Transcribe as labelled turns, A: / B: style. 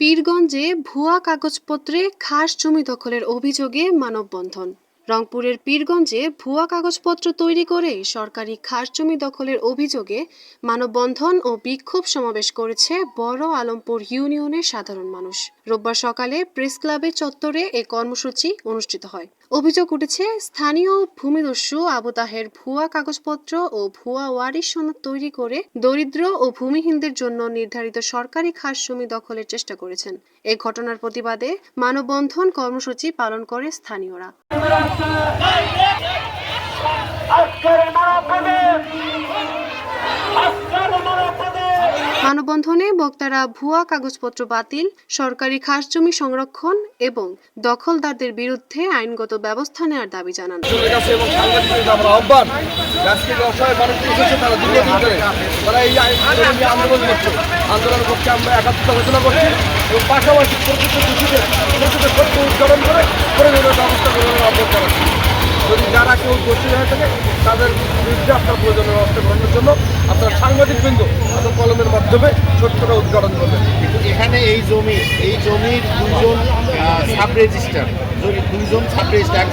A: পীরগঞ্জে ভুয়া কাগজপত্রে খাস জমি দখলের অভিযোগে মানববন্ধন। রংপুরের পীরগঞ্জে ভুয়া কাগজপত্র তৈরি করে সরকারি খাস জমি দখলের অভিযোগে মানববন্ধন ও বিক্ষোভ সমাবেশ করেছে বড় আলমপুর ইউনিয়নের সাধারণ মানুষ। রোববার সকালে প্রেস ক্লাবের চত্বরে এ কর্মসূচি অনুষ্ঠিত হয়। অভিযোগ উঠেছে, স্থানীয় ভূমিদস্যু আবু তাহের ভুয়া কাগজপত্র ও ভুয়া ওয়ারিশ সনদ তৈরি করে দরিদ্র ও ভূমিহীনদের জন্য নির্ধারিত সরকারি খাস জমি দখলের চেষ্টা করেছেন। এ ঘটনার প্রতিবাদে মানববন্ধন কর্মসূচি পালন করে স্থানীয়রা। মানববন্ধনে বক্তারা ভুয়া কাগজপত্র বাতিল, সরকারি খাস জমি সংরক্ষণ এবং দখলদারদের বিরুদ্ধে আইনগত ব্যবস্থা নেওয়ার দাবি জানান।
B: পাশাপাশি গ্রহণের যদি যারা কেউ দোষী হয়ে থাকে, তাদের বিরুদ্ধে আপনার প্রয়োজনীয় ব্যবস্থা গ্রহণের জন্য আপনার সাংবাদিক বৃন্দ আপনার কলমের মাধ্যমে সত্যটা উদ্ঘাটন করবেন।
C: কিন্তু এখানে এই জমি, এই জমির দুজন সাব রেজিস্টার দুইজন সাব রেজিস্টার